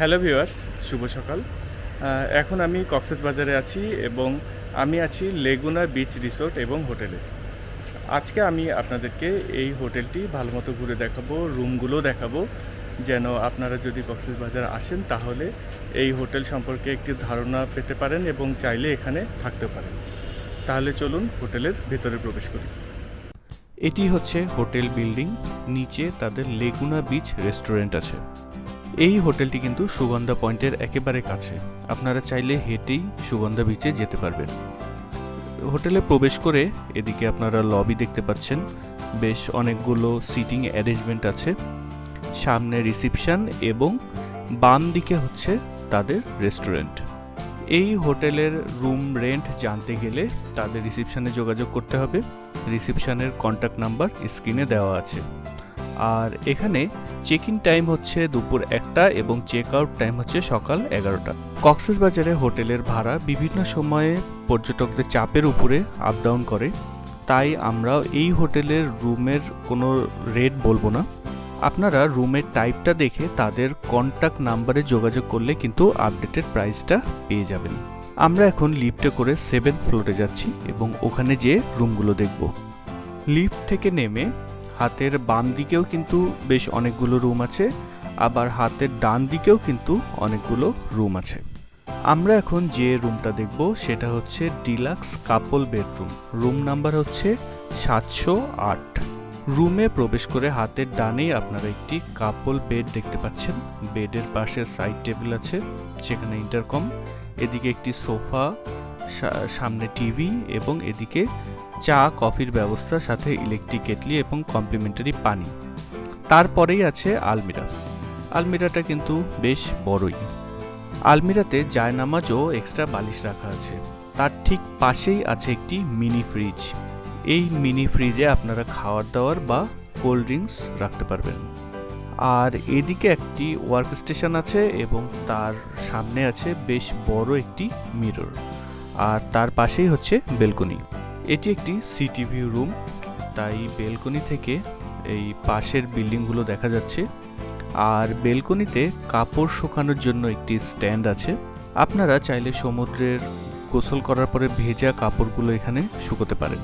Hello viewers, শুভ সকাল। এখন আমি কক্সেস বাজারে আছি এবং আমি আছি লেগুনা বিচ রিসোর্ট এবং হোটেলে। আজকে আমি আপনাদেরকে এই হোটেলটি ভালো মতো ঘুরে দেখাবো, রুমগুলো দেখাবো। যেন আপনারা যদি কক্সেস বাজার আসেন, তাহলে এই হোটেল সম্পর্কে একটি ধারণা পেতে পারেন এবং চাইলে এখানে থাকতে পারেন। তাহলে চলুন হোটেলের ভেতরে প্রবেশ করি। এটি হচ্ছে হোটেল বিল্ডিং, নিচে তাদের লেগুনা বিচ রেস্টুরেন্ট আছে। এই হোটেলটি কিন্তু সুগন্ধা পয়েন্টের একেবারে কাছে। আপনারা চাইলে হেঁটেই সুগন্ধা বিচে যেতে পারবেন। হোটেলে প্রবেশ করে এদিকে আপনারা লবি দেখতে পাচ্ছেন। বেশ অনেকগুলো সিটিং অ্যারেঞ্জমেন্ট আছে। সামনে রিসিপশন এবং বাম দিকে হচ্ছে তাদের রেস্টুরেন্ট এই হোটেলের রুম রেন্ট জানতে গেলে তাদের রিসিপশনে যোগাযোগ করতে হবে। রিসিপশনের কন্ট্যাক্ট নাম্বার স্ক্রিনে দেওয়া আছে। আর এখানে চেক ইন টাইম হচ্ছে দুপুর একটা এবং চেক আউট টাইম হচ্ছে সকাল এগারোটা। কক্সেস বাজারে হোটেলের ভাড়া বিভিন্ন সময়ে পর্যটকদের চাপের উপরে আপ ডাউন করে। তাই আমরা এই হোটেলের রুমের কোনো রেট বলব না। আপনারা রুমের টাইপটা দেখে তাদের কন্ট্যাক্ট নাম্বারে যোগাযোগ করলে কিন্তু আপডেটেড প্রাইসটা পেয়ে যাবেন। আমরা এখন লিফটে করে সেভেন্থ ফ্লোরে যাচ্ছি এবং ওখানে যেয়ে রুমগুলো দেখব। লিফট থেকে নেমে হাতের বাম দিকেও কিন্তু বেশ অনেকগুলো রুম আছে, আবার হাতের ডান দিকেও কিন্তু অনেকগুলো রুম আছে। আমরা এখন যে রুমটা দেখব সেটা হচ্ছে deluxe couple bedroom. Room number হচ্ছে সাতশো আট। রুমে প্রবেশ করে হাতের ডানেই আপনারা একটি কাপল বেড দেখতে পাচ্ছেন। বেডের পাশে সাইড টেবিল আছে, সেখানে ইন্টারকম। এদিকে একটি সোফা সামনে টিভি এবং এদিকে চা, কফির ব্যবস্থা সাথে ইলেকট্রিক কেটলি এবং কমপ্লিমেন্টারি পানি। তারপরেই আছে আলমিরা। আলমিরাটা কিন্তু বেশ বড়ই। আলমিরাতে জায়নামাজ ও এক্সট্রা বালিশ রাখা আছে। তার ঠিক পাশেই আছে একটি মিনি ফ্রিজ এই মিনি ফ্রিজে আপনারা খাওয়ার দাওয়ার বা কোল্ড ড্রিঙ্কস রাখতে পারবেন। আর এদিকে একটি ওয়ার্ক স্টেশন আছে এবং তার সামনে আছে বেশ বড় একটি মিরর আর তার পাশেই হচ্ছে বেলকনি। এটি একটি সিটি ভিউ রুম তাই বেলকনি থেকে এই পাশের বিল্ডিংগুলো দেখা যাচ্ছে। আর বেলকনিতে কাপড় শুকানোর জন্য একটি স্ট্যান্ড আছে। আপনারা চাইলে সমুদ্রের গোসল করার পরে ভেজা কাপড়গুলো এখানে শুকোতে পারেন।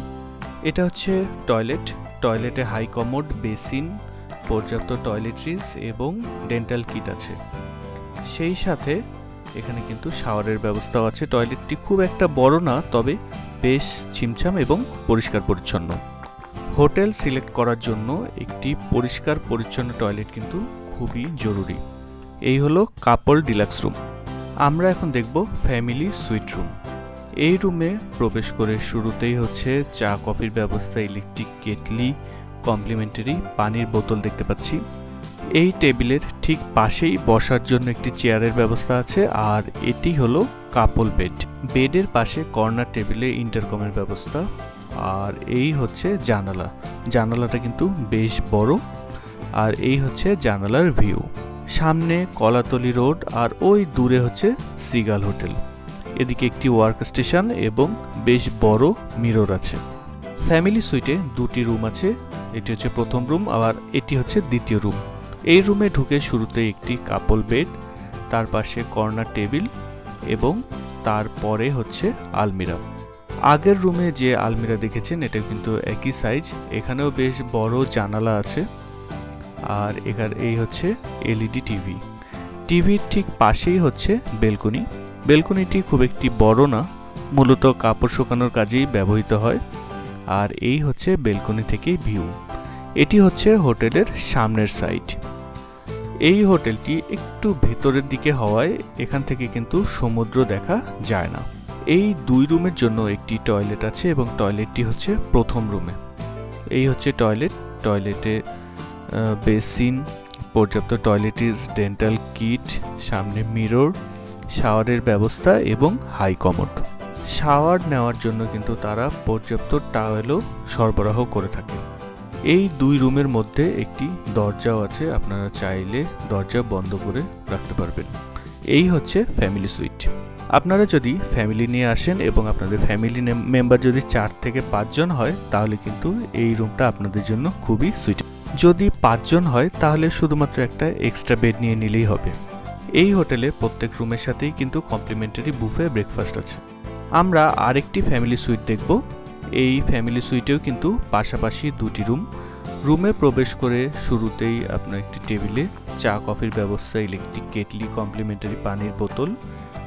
এটা হচ্ছে টয়লেট। টয়লেটে হাই কমোড, বেসিন, পর্যাপ্ত টয়লেট্রিজ এবং ডেন্টাল কিট আছে। সেই সাথে এখানে কিন্তু শাওয়ারের ব্যবস্থাও আছে। টয়লেটটি খুব একটা বড় না, তবে বেশ ছিমছাম এবং পরিষ্কার পরিচ্ছন্ন। হোটেল সিলেক্ট করার জন্য একটি পরিষ্কার পরিচ্ছন্ন টয়লেট কিন্তু খুবই জরুরি। এই হলো কাপল ডিলাক্স রুম। আমরা এখন দেখব ফ্যামিলি সুইট রুম। এই রুমে প্রবেশ করে শুরুতেই হচ্ছে চা, কফির ব্যবস্থা, ইলেকট্রিক কেটলি, কমপ্লিমেন্টারি পানির বোতল দেখতে পাচ্ছি। এই টেবিলের ঠিক পাশেই বসার জন্য একটি চেয়ারের ব্যবস্থা আছে, আর এটি হলো কাপল বেড। বেডের পাশে কর্নার টেবিলে ইন্টারকমের ব্যবস্থা, আর এই হচ্ছে জানালা। জানালাটা কিন্তু বেশ বড়, আর এই হচ্ছে জানালার ভিউ। সামনে কলাতলি রোড, আর ওই দূরে হচ্ছে সিগাল হোটেল। এদিকে একটি ওয়ার্ক স্টেশন এবং বেশ বড় মিরর আছে। ফ্যামিলি সুইটে দুটি রুম আছে, এটি হচ্ছে প্রথম রুম, আবার এটি হচ্ছে দ্বিতীয় রুম। এই রুমে ঢুকে শুরুতে একটি কাপল বেড তার পাশে কর্নার টেবিল এবং তারপরে হচ্ছে আলমিরা। আগের রুমে যে আলমিরা দেখেছেন এটা কিন্তু একই সাইজ এখানেও বেশ বড় জানালা আছে। আর এখানে, এই হচ্ছে এলইডি টিভি টিভির ঠিক পাশেই হচ্ছে বেলকনি। বেলকনিটি খুব একটি বড় না, মূলত কাপড় শুকানোর কাজেই ব্যবহৃত হয়। আর এই হচ্ছে বেলকনি থেকে ভিউ এটি হচ্ছে হোটেলের সামনের সাইড এই হোটেলটি একটু ভেতরের দিকে হওয়ায় এখান থেকে কিন্তু সমুদ্র দেখা যায় না। এই দুই রুমের জন্য একটি টয়লেট আছে এবং টয়লেটটি হচ্ছে প্রথম রুমে। এই হচ্ছে টয়লেট। টয়লেটে বেসিন, পর্যাপ্ত টয়লেটিস, ডেন্টাল কিট, সামনে মিরর, শাওয়ারের ব্যবস্থা এবং হাই কমোড। শাওয়ার নেওয়ার জন্য কিন্তু তারা পর্যাপ্ত টাওয়েলও সরবরাহ করে থাকে। এই দুই রুমের মধ্যে একটি দরজাও আছে, আপনারা চাইলে দরজা বন্ধ করে রাখতে পারবেন। এই হচ্ছে ফ্যামিলি সুইট আপনারা যদি ফ্যামিলি নিয়ে আসেন এবং আপনাদের ফ্যামিলি মেম্বার যদি চার থেকে পাঁচজন হয়, তাহলে কিন্তু এই রুমটা আপনাদের জন্য খুবই সুইট যদি পাঁচজন হয়, তাহলে শুধুমাত্র একটা এক্সট্রা বেড নিয়ে নিলেই হবে। এই হোটেলে প্রত্যেক রুমের সাথেই কিন্তু কমপ্লিমেন্টারি বুফে ব্রেকফাস্ট আছে। আমরা আরেকটি ফ্যামিলি সুইট দেখব। এই ফ্যামিলি সুইটেও কিন্তু পাশাপাশি দুটি রুম রুমে প্রবেশ করে শুরুতেই আপনার একটি টেবিলে চা কফির ব্যবস্থা ইলেকট্রিক কেটলি কমপ্লিমেন্টারি পানির বোতল,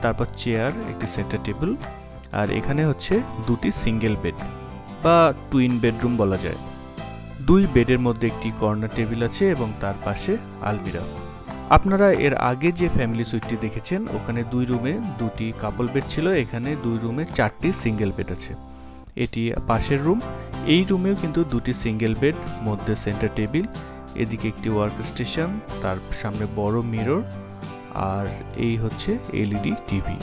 তারপর চেয়ার একটি সেন্টার টেবিল আর এখানে হচ্ছে দুটি সিঙ্গেল বেড বা টুইন বেডরুম বলা যায়। দুই বেডের মধ্যে একটি কর্নার টেবিল আছে এবং তার পাশে আলমিরা। আপনারা এর আগে যে ফ্যামিলি সুইটটি দেখেছেন, ওখানে দুই রুমে দুটি কাপল বেড ছিল, এখানে দুই রুমে চারটি সিঙ্গেল বেড আছে। এটি পাশের রুম। এই রুমেও কিন্তু দুটি সিঙ্গেল বেড, মধ্যে সেন্টার টেবিল, এদিকে একটি ওয়ার্ক স্টেশন, তার সামনে বড় মিরর, আর এই হচ্ছে এলইডি টিভি।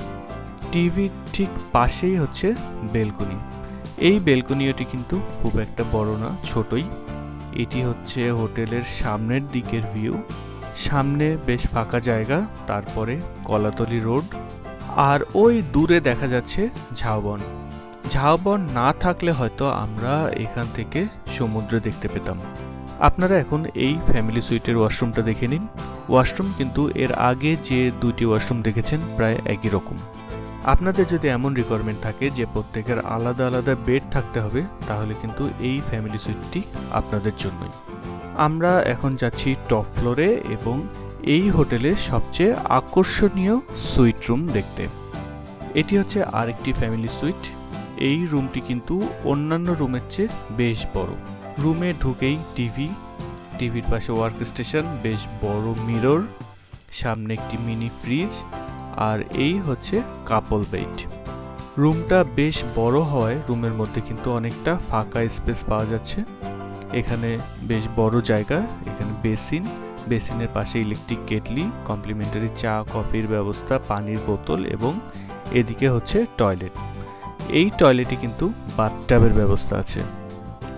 টিভির ঠিক পাশেই হচ্ছে বেলকনি। এই বেলকনিওটি কিন্তু খুব একটা বড় না, ছোটই। এটি হচ্ছে হোটেলের সামনের দিকের ভিউ। সামনে বেশ ফাঁকা জায়গা, তারপরে কলাতলি রোড। আর ওই দূরে দেখা যাচ্ছে ঝাউবন। ঝাউবন না থাকলে হয়তো আমরা এখান থেকে সমুদ্র দেখতে পেতাম। আপনারা এখন এই ফ্যামিলি সুইটের ওয়াশরুমটা দেখে নিন। ওয়াশরুম কিন্তু এর আগে যে দুইটি ওয়াশরুম দেখেছেন প্রায় একই রকম। আপনাদের যদি এমন রিকোয়ারমেন্ট থাকে যে প্রত্যেকের আলাদা আলাদা বেড থাকতে হবে, তাহলে কিন্তু এই ফ্যামিলি সুইটটি আপনাদের জন্যই। আমরা এখন যাচ্ছি টপ ফ্লোরে এবং এই হোটেলের সবচেয়ে আকর্ষণীয় সুইট রুম দেখতে। এটি হচ্ছে আরেকটি ফ্যামিলি সুইট এই রুমটি কিন্তু অন্যান্য রুমের চেয়ে বেশ বড়। রুমে ঢুকেই টিভি, টিভির পাশে ওয়ার্ক স্টেশন, বেশ বড় মিরর, সামনে একটি মিনি ফ্রিজ, আর এই হচ্ছে কাপল বেড। রুমটা বেশ বড় হওয়ায় রুমের মধ্যে কিন্তু অনেকটা ফাঁকা স্পেস পাওয়া যাচ্ছে। এখানে বেশ বড় জায়গা, এখানে বেসিন, বেসিনের পাশে ইলেকট্রিক কেটলি, কমপ্লিমেন্টারি চা, কফির ব্যবস্থা, পানির বোতল এবং এদিকে হচ্ছে টয়লেট। এই টয়লেটে কিন্তু বাথটাবের ব্যবস্থা আছে।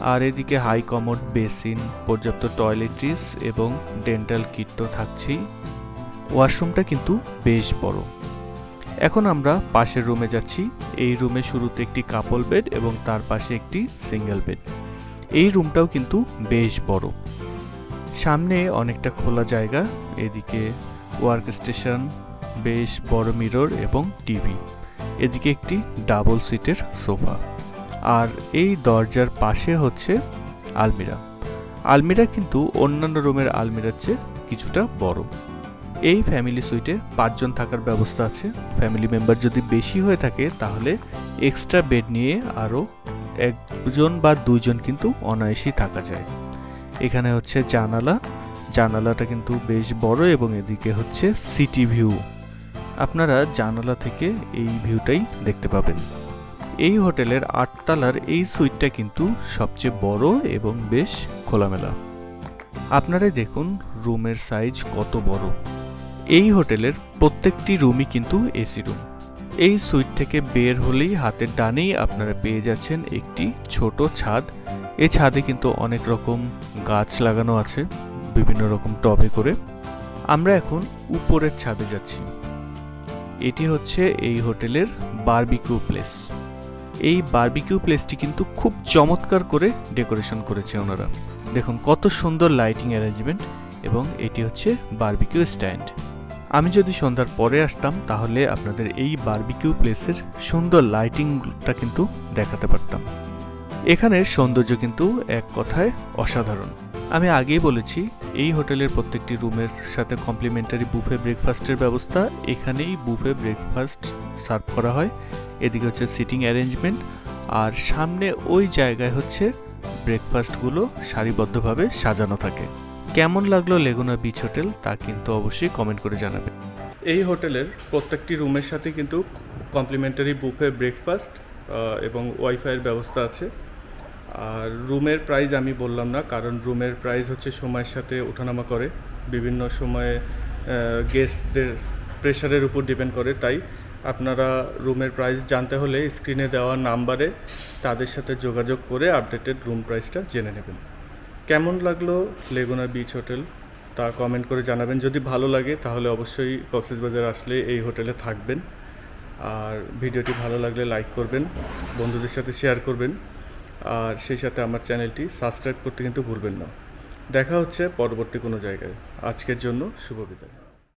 আর এদিকে হাই কমোড, বেসিন, পর্যাপ্ত টয়লেট্রিস এবং ডেন্টাল কিট তো থাকছেই। ওয়াশরুমটা কিন্তু বেশ বড়। এখন আমরা পাশের রুমে যাচ্ছি। এই রুমে শুরুতে একটি কাপল বেড এবং তার পাশে একটি সিঙ্গেল বেড এই রুমটাও কিন্তু বেশ বড়। সামনে অনেকটা খোলা জায়গা, এদিকে ওয়ার্ক স্টেশন বেশ বড় মিরর এবং টিভি এদিকে একটি ডাবল সিটের সোফা। আর এই দরজার পাশে হচ্ছে আলমিরা। আলমিরা কিন্তু অন্যান্য রুমের আলমিরার চেয়ে কিছুটা বড়। এই ফ্যামিলি সুইটে পাঁচজন থাকার ব্যবস্থা আছে। ফ্যামিলি মেম্বার যদি বেশি হয়ে থাকে, তাহলে এক্সট্রা বেড নিয়ে আরও একজন বা দুইজন কিন্তু অনায়াসেই থাকা যায়। এখানে হচ্ছে জানালা। জানালাটা কিন্তু বেশ বড় এবং এদিকে হচ্ছে সিটি ভিউ। আপনারা জানালা থেকে এই ভিউটাই দেখতে পাবেন। এই হোটেলের আটতলার এই সুইটটা কিন্তু সবচেয়ে বড় এবং বেশ খোলামেলা। আপনারাই দেখুন রুমের সাইজ কত বড়। এই হোটেলের প্রত্যেকটি রুমই কিন্তু এসি রুম এই সুইট থেকে বের হলেই হাতের ডানেই আপনারা পেয়ে যাচ্ছেন একটি ছোট ছাদ। এই ছাদে কিন্তু অনেক রকম গাছ লাগানো আছে, বিভিন্ন রকম টবে করে। আমরা এখন উপরের ছাদে যাচ্ছি। এটি হচ্ছে এই হোটেলের বারবিকিউ প্লেস। এই বারবিকিউ প্লেসটি কিন্তু খুব চমৎকার করে ডেকোরেশন করেছে ওনারা। দেখুন কত সুন্দর লাইটিং অ্যারেঞ্জমেন্ট এবং এটি হচ্ছে বারবিকিউ স্ট্যান্ড। আমি যদি সন্ধ্যার পরে আসতাম তাহলে আপনাদের এই বারবিকিউ প্লেসের সুন্দর লাইটিংটা কিন্তু দেখাতে পারতাম। এখানের সৌন্দর্য কিন্তু এক কথায় অসাধারণ। আমি আগেই বলেছি, এই হোটেলের প্রত্যেকটি রুমের সাথে কমপ্লিমেন্টারি বুফে ব্রেকফাস্টের ব্যবস্থা। এখানেই বুফে ব্রেকফাস্ট সার্ভ করা হয়। এদিকে হচ্ছে সিটিং অ্যারেঞ্জমেন্ট। আর সামনে ওই জায়গায় হচ্ছে ব্রেকফাস্টগুলো সারিবদ্ধভাবে সাজানো থাকে। কেমন লাগল লেগুনা বিচ হোটেল, তা কিন্তু অবশ্যই কমেন্ট করে জানাবেন এই হোটেলের প্রত্যেকটি রুমের সাথে কিন্তু কমপ্লিমেন্টারি বুফে ব্রেকফাস্ট এবং ওয়াইফাইয়ের ব্যবস্থা আছে। আর রুমের প্রাইস আমি বললাম না, কারণ রুমের প্রাইস হচ্ছে সময়ের সাথে ওঠানামা করে। বিভিন্ন সময়ে গেস্টদের প্রেশারের উপর ডিপেন্ড করে। তাই আপনারা রুমের প্রাইস জানতে হলে স্ক্রিনে দেওয়া নাম্বারে তাদের সাথে যোগাযোগ করে আপডেটেড রুম প্রাইসটা জেনে নেবেন। কেমন লাগল লেগুনা বিচ হোটেল তা কমেন্ট করে জানাবেন। যদি ভালো লাগে, তাহলে অবশ্যই কক্সবাজার আসলে এই হোটেলে থাকবেন। আর ভিডিওটি ভালো লাগলে লাইক করবেন, বন্ধুদের সাথে শেয়ার করবেন। আর সেই সাথে আমার চ্যানেলটি সাবস্ক্রাইব করতে কিন্তু ভুলবেন না। দেখা হচ্ছে পরবর্তী কোনো জায়গায়। আজকের জন্য শুভ বিদায়।